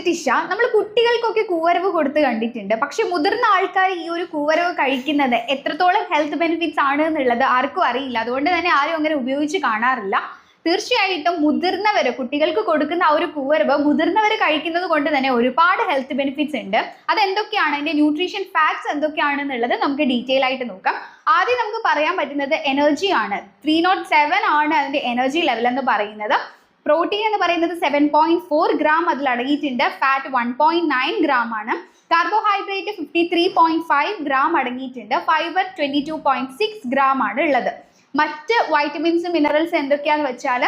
To Tisha നമ്മൾ കുട്ടികൾക്കൊക്കെ കൂവരവ് കൊടുത്ത് കണ്ടിട്ടുണ്ട്. പക്ഷെ മുതിർന്ന ആൾക്കാർ ഈ ഒരു കൂവരവ് കഴിക്കുന്നത് എത്രത്തോളം ഹെൽത്ത് ബെനിഫിറ്റ്സ് ആണ് എന്നുള്ളത് ആർക്കും അറിയില്ല. അതുകൊണ്ട് തന്നെ ആരും അങ്ങനെ ഉപയോഗിച്ച് കാണാറില്ല. തീർച്ചയായിട്ടും മുതിർന്നവർ കുട്ടികൾക്ക് കൊടുക്കുന്ന ആ ഒരു കൂവരവ് മുതിർന്നവർ കഴിക്കുന്നത് കൊണ്ട് തന്നെ ഒരുപാട് ഹെൽത്ത് ബെനിഫിറ്റ്സ് ഉണ്ട്. അത് എന്തൊക്കെയാണ് അതിന്റെ ന്യൂട്രീഷൻ ഫാക്ട്സ് എന്തൊക്കെയാണെന്നുള്ളത് നമുക്ക് ഡീറ്റെയിൽ ആയിട്ട് നോക്കാം. ആദ്യം നമുക്ക് പറയാൻ പറ്റുന്നത് എനർജി ആണ്. ത്രീ നോട്ട് സെവൻ ആണ് അതിന്റെ എനർജി ലെവൽ എന്ന് പറയുന്നത്. പ്രോട്ടീൻ എന്ന് പറയുന്നത് സെവൻ പോയിന്റ് ഫോർ ഗ്രാം അതിൽ അടങ്ങിയിട്ടുണ്ട്. Fat one point nine gram ആണ്. Carbohydrate fifty three point five gram അടങ്ങിയിട്ടുണ്ട്. Fibre twenty two point six gram ആണ് ഉള്ളത്. മറ്റ് വൈറ്റമിൻസ് മിനറൽസ് എന്തൊക്കെയാന്ന് വെച്ചാൽ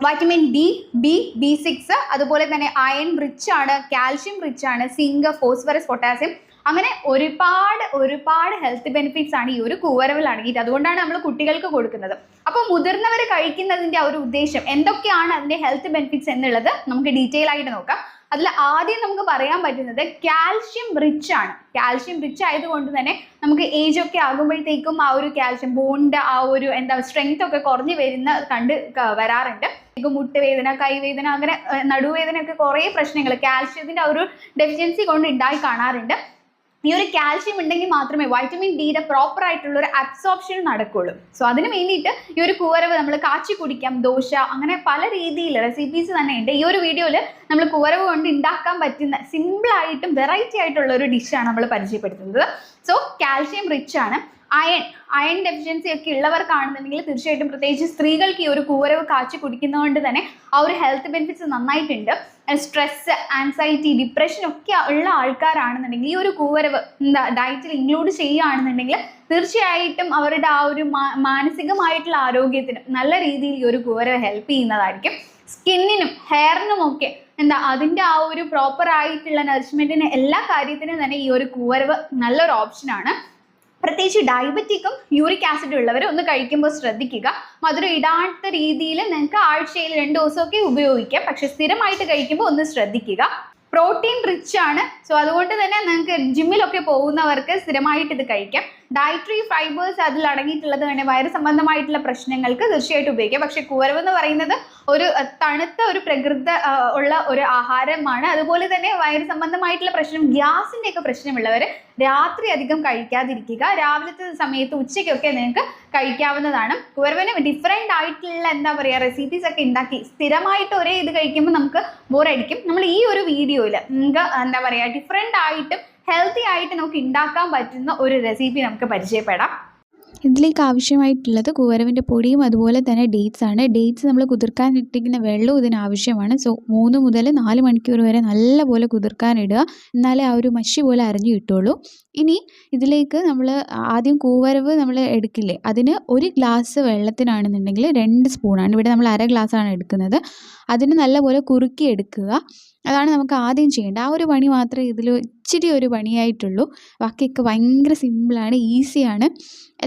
vitamin D B B six അതുപോലെ തന്നെ അയൺ റിച്ച് ആണ് കാൽഷ്യം റിച്ച് ആണ് സിങ്ക് ഫോസ്ഫറസ് പൊട്ടാസ്യം അങ്ങനെ ഒരുപാട് ഒരുപാട് ഹെൽത്ത് ബെനിഫിറ്റ്സ് ആണ് ഈ ഒരു കൂവരവിൽ അടങ്ങിയിട്ട്. അതുകൊണ്ടാണ് നമ്മൾ കുട്ടികൾക്ക് കൊടുക്കുന്നത്. അപ്പോൾ മുതിർന്നവർ കഴിക്കുന്നതിന്റെ ആ ഒരു ഉദ്ദേശം എന്തൊക്കെയാണ് അതിന്റെ ഹെൽത്ത് ബെനിഫിറ്റ്സ് എന്നുള്ളത് നമുക്ക് ഡീറ്റെയിൽ ആയിട്ട് നോക്കാം. അതിൽ ആദ്യം നമുക്ക് പറയാൻ പറ്റുന്നത് കാൽഷ്യം റിച്ച് ആണ്. കാൽഷ്യം റിച്ച് ആയതുകൊണ്ട് തന്നെ നമുക്ക് ഏജ് ഒക്കെ ആകുമ്പോഴത്തേക്കും ആ ഒരു കാൽഷ്യം ബോണിന്റെ ആ ഒരു എന്താ സ്ട്രെങ്ത് ഒക്കെ കുറഞ്ഞു വരുന്ന കണ്ട് വരാറുണ്ട്. മുട്ടുവേദന കൈവേദന അങ്ങനെ നടുവേദന ഒക്കെ കുറേ പ്രശ്നങ്ങൾ കാൽഷ്യത്തിന്റെ ആ ഒരു ഡെഫിഷ്യൻസി കൊണ്ട് ഉണ്ടായി കാണാറുണ്ട്. ഈ ഒരു കാൽഷ്യം ഉണ്ടെങ്കിൽ മാത്രമേ വൈറ്റമിൻ ഡിയുടെ പ്രോപ്പർ ആയിട്ടുള്ള ഒരു അബ്സോർപ്ഷൻ നടക്കുള്ളൂ. സോ അതിന് വേണ്ടിയിട്ട് ഈ ഒരു കൂവരവ് നമ്മൾ കാച്ചി കുടിക്കാം ദോശ അങ്ങനെ പല രീതിയിൽ റെസിപ്പീസ് തന്നെ ഉണ്ട്. ഈ ഒരു വീഡിയോയിൽ നമ്മൾ കൂവരവ് കൊണ്ട് ഉണ്ടാക്കാൻ പറ്റുന്ന സിമ്പിൾ ആയിട്ടും വെറൈറ്റി ആയിട്ടുള്ള ഒരു ഡിഷാണ് നമ്മൾ പരിചയപ്പെടുത്തുന്നത്. സോ കാൽഷ്യം റിച്ച് ആണ്. അയൺ അയൺ ഡെഫിഷ്യൻസി ഒക്കെ ഉള്ളവർക്കാണെന്നുണ്ടെങ്കിൽ തീർച്ചയായിട്ടും പ്രത്യേകിച്ച് സ്ത്രീകൾക്ക് ഈ ഒരു കൂവരവ് കാച്ചി കുടിക്കുന്നതുകൊണ്ട് തന്നെ ആ ഒരു ഹെൽത്ത് ബെനിഫിറ്റ്സ് നന്നായിട്ടുണ്ട്. സ്ട്രെസ് ആൻസൈറ്റി ഡിപ്രഷൻ ഒക്കെ ഉള്ള ആൾക്കാരാണെന്നുണ്ടെങ്കിൽ ഈ ഒരു കൂവരവ് എന്താ ഡയറ്റിൽ ഇൻക്ലൂഡ് ചെയ്യുകയാണെന്നുണ്ടെങ്കിൽ തീർച്ചയായിട്ടും അവരുടെ ആ ഒരു മാനസികമായിട്ടുള്ള ആരോഗ്യത്തിന് നല്ല രീതിയിൽ ഈ ഒരു കൂവരവ് ഹെൽപ്പ് ചെയ്യുന്നതായിരിക്കും. സ്കിന്നിനും ഹെയറിനും ഒക്കെ എന്താ അതിന്റെ ആ ഒരു പ്രോപ്പർ ആയിട്ടുള്ള നറിച്ച്മെന്റിന് എല്ലാ കാര്യത്തിനും തന്നെ ഈ ഒരു കൂവരവ് നല്ലൊരു ഓപ്ഷനാണ് പ്രത്യേകിച്ച് ഡയബറ്റിക്കും യൂറിക് ആസിഡ് ഉള്ളവർ ഒന്ന് കഴിക്കുമ്പോൾ ശ്രദ്ധിക്കുക. മധുരം ഇടാത്ത രീതിയിൽ നിങ്ങൾക്ക് ആഴ്ചയിൽ രണ്ട് ദിവസമൊക്കെ ഉപയോഗിക്കാം. പക്ഷെ സ്ഥിരമായിട്ട് കഴിക്കുമ്പോൾ ഒന്ന് ശ്രദ്ധിക്കുക. പ്രോട്ടീൻ റിച്ച് ആണ്. സോ അതുകൊണ്ട് തന്നെ നിങ്ങൾക്ക് ജിമ്മിലൊക്കെ പോകുന്നവർക്ക് സ്ഥിരമായിട്ട് ഇത് കഴിക്കാം. ഡയറ്ററി ഫൈബേഴ്സ് അതിൽ അടങ്ങിയിട്ടുള്ളത് തന്നെ വയറ് സംബന്ധമായിട്ടുള്ള പ്രശ്നങ്ങൾക്ക് തീർച്ചയായിട്ടും ഉപയോഗിക്കാം. പക്ഷെ കുവരവ് എന്ന് പറയുന്നത് ഒരു തണുത്ത ഒരു പ്രകൃത ഉള്ള ഒരു ആഹാരമാണ്. അതുപോലെ തന്നെ വയറ് സംബന്ധമായിട്ടുള്ള പ്രശ്നം ഗ്യാസിന്റെ ഒക്കെ പ്രശ്നമുള്ളവർ രാത്രി അധികം കഴിക്കാതിരിക്കുക. രാവിലത്തെ സമയത്ത് ഉച്ചയ്ക്കൊക്കെ നിങ്ങൾക്ക് കഴിക്കാവുന്നതാണ്. കുവരവന് ഡിഫറെന്റ് ആയിട്ടുള്ള എന്താ പറയുക റെസിപ്പീസ് ഒക്കെ ഉണ്ടാക്കി സ്ഥിരമായിട്ട് ഒരേ ഇത് കഴിക്കുമ്പോൾ നമുക്ക് ബോറടിക്കും നമ്മൾ ഈ ഒരു വീഡിയോയിൽ നിങ്ങൾക്ക് എന്താ പറയുക ഡിഫറെന്റ് ആയിട്ടും ഹെൽത്തി ആയിട്ട് നമുക്ക് ഉണ്ടാക്കാൻ പറ്റുന്ന ഒരു റെസിപ്പി നമുക്ക് പരിചയപ്പെടാം. ഇതിലേക്ക് ആവശ്യമായിട്ടുള്ളത് കൂവരവിന്റെ പൊടിയും അതുപോലെ തന്നെ ഡേറ്റ്സ് ആണ്. ഡേറ്റ്സ് നമ്മൾ കുതിർക്കാൻ ഇട്ടിരിക്കുന്ന വെള്ളവും ഇതിന് ആവശ്യമാണ്. സോ മൂന്ന് മുതൽ നാല് മണിക്കൂർ വരെ നല്ലപോലെ കുതിർക്കാൻ ഇടുക എന്നാലേ ആ ഒരു മഷി പോലെ അരഞ്ഞു കിട്ടുള്ളൂ. ഇനി ഇതിലേക്ക് നമ്മൾ ആദ്യം കൂവരവ് നമ്മൾ എടുക്കില്ലേ? അതിന് ഒരു ഗ്ലാസ് വെള്ളത്തിനാണെന്നുണ്ടെങ്കിൽ രണ്ട് സ്പൂണാണ് ഇവിടെ നമ്മൾ അര ഗ്ലാസ്സാണ് എടുക്കുന്നത്. അതിന് നല്ലപോലെ കുറുക്കി എടുക്കുക. അതാണ് നമുക്ക് ആദ്യം ചെയ്യേണ്ടത്. ആ ഒരു പണി മാത്രമേ ഇതിൽ ഇച്ചിരി ഒരു പണിയായിട്ടുള്ളൂ. ബാക്കിയൊക്കെ ഭയങ്കര സിമ്പിളാണ് ഈസിയാണ്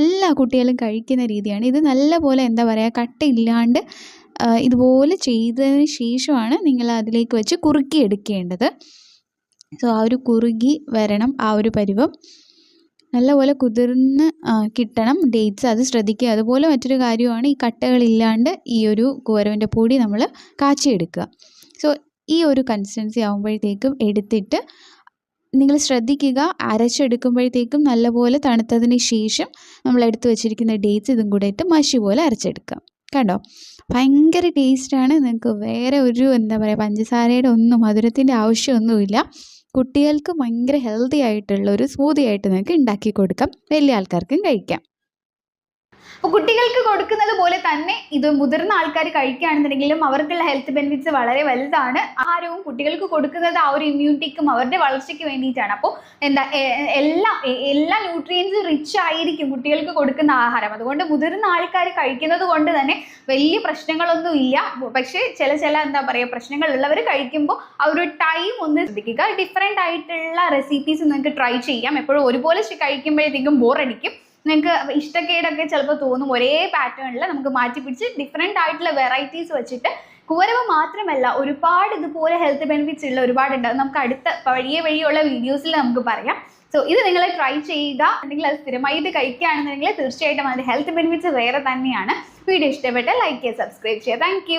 എല്ലാ കുട്ടികളും കഴിക്കുന്ന രീതിയാണ്. ഇത് നല്ലപോലെ എന്താ പറയുക കട്ടയില്ലാണ്ട് ഇതുപോലെ ചെയ്തതിന് ശേഷമാണ് നിങ്ങൾ അതിലേക്ക് വെച്ച് കുറുക്കി എടുക്കേണ്ടത്. സോ ആ ഒരു കുറുകി വരണം ആ ഒരു പരുവം. നല്ലപോലെ കുതിർന്ന് കിട്ടണം ഡേറ്റ്സ് അത് ശ്രദ്ധിക്കുക. അതുപോലെ മറ്റൊരു കാര്യമാണ് ഈ കട്ടകളില്ലാണ്ട് ഈ ഒരു കൂരവിന്റെ പൊടി നമ്മൾ കാച്ചിയെടുക്കുക. സോ ഈ ഒരു കൺസിസ്റ്റൻസി ആകുമ്പോഴത്തേക്കും എടുത്തിട്ട് നിങ്ങൾ ശ്രദ്ധിക്കുക. അരച്ചെടുക്കുമ്പോഴത്തേക്കും നല്ലപോലെ തണുത്തതിന് ശേഷം നമ്മൾ എടുത്തു വെച്ചിരിക്കുന്ന ഡേറ്റ്സ് ഇതും കൂടെ ഇട്ട് മഷി പോലെ അരച്ചെടുക്കാം കണ്ടോ? ഭയങ്കര ടേസ്റ്റാണ് നിങ്ങൾക്ക് വേറെ ഒരു എന്താ പറയുക പഞ്ചസാരയുടെ ഒന്നും മധുരത്തിന്റെ ആവശ്യമൊന്നുമില്ല. കുട്ടികൾക്ക് ഭയങ്കര ഹെൽത്തി ആയിട്ടുള്ള ഒരു സ്മൂതി ആയിട്ട് നിങ്ങൾക്ക് ഉണ്ടാക്കി കൊടുക്കാം. വലിയ ആൾക്കാർക്കും കഴിക്കാം. അപ്പോൾ കുട്ടികൾക്ക് കൊടുക്കുന്നത് പോലെ തന്നെ ഇത് മുതിർന്ന ആൾക്കാർ കഴിക്കുകയാണെന്നുണ്ടെങ്കിലും അവർക്കുള്ള ഹെൽത്ത് ബെനിഫിറ്റ്സ് വളരെ വലുതാണ്. ആഹാരവും കുട്ടികൾക്ക് കൊടുക്കുന്നത് ആ ഒരു ഇമ്മ്യൂണിറ്റിക്കും അവരുടെ വളർച്ചയ്ക്ക് വേണ്ടിയിട്ടാണ്. അപ്പോൾ എന്താ എല്ലാം എല്ലാ ന്യൂട്രിയൻസും റിച്ച് ആയിരിക്കും കുട്ടികൾക്ക് കൊടുക്കുന്ന ആഹാരം. അതുകൊണ്ട് മുതിർന്ന ആൾക്കാർ കഴിക്കുന്നത് കൊണ്ട് തന്നെ വലിയ പ്രശ്നങ്ങളൊന്നും ഇല്ല. പക്ഷേ ചില ചില എന്താ പറയുക പ്രശ്നങ്ങൾ ഉള്ളവർ കഴിക്കുമ്പോൾ ആ ഒരു ടൈം ഒന്ന് ശ്രദ്ധിക്കുക. ഡിഫറെന്റ് ആയിട്ടുള്ള റെസിപ്പീസ് നിങ്ങൾക്ക് ട്രൈ ചെയ്യാം. എപ്പോഴും ഒരുപോലെ കഴിക്കുമ്പോഴത്തേക്കും ബോറടിക്കും നിങ്ങൾക്ക് ഇഷ്ടക്കേടൊക്കെ ചിലപ്പോൾ തോന്നും ഒരേ പാറ്റേണിൽ നമുക്ക് മാറ്റി പിടിച്ച് ഡിഫറെന്റ് ആയിട്ടുള്ള വെറൈറ്റീസ് വെച്ചിട്ട് കുരവ് മാത്രമല്ല ഒരുപാട് ഇതുപോലെ ഹെൽത്ത് ബെനിഫിറ്റ്സ് ഉള്ള ഒരുപാട് ഉണ്ട് നമുക്ക് അടുത്ത വഴിയെ വഴിയുള്ള വീഡിയോസിൽ നമുക്ക് പറയാം. സോ ഇത് നിങ്ങൾ ട്രൈ ചെയ്യുക. അല്ലെങ്കിൽ അത് സ്ഥിരമായിട്ട് കഴിക്കുകയാണെന്നുണ്ടെങ്കിൽ തീർച്ചയായിട്ടും അതിന്റെ ഹെൽത്ത് ബെനിഫിറ്റ്സ് വേറെ തന്നെയാണ്. വീഡിയോ ഇഷ്ടപ്പെട്ടാൽ ലൈക്ക് ചെയ്യുക സബ്സ്ക്രൈബ് ചെയ്യുക. താങ്ക്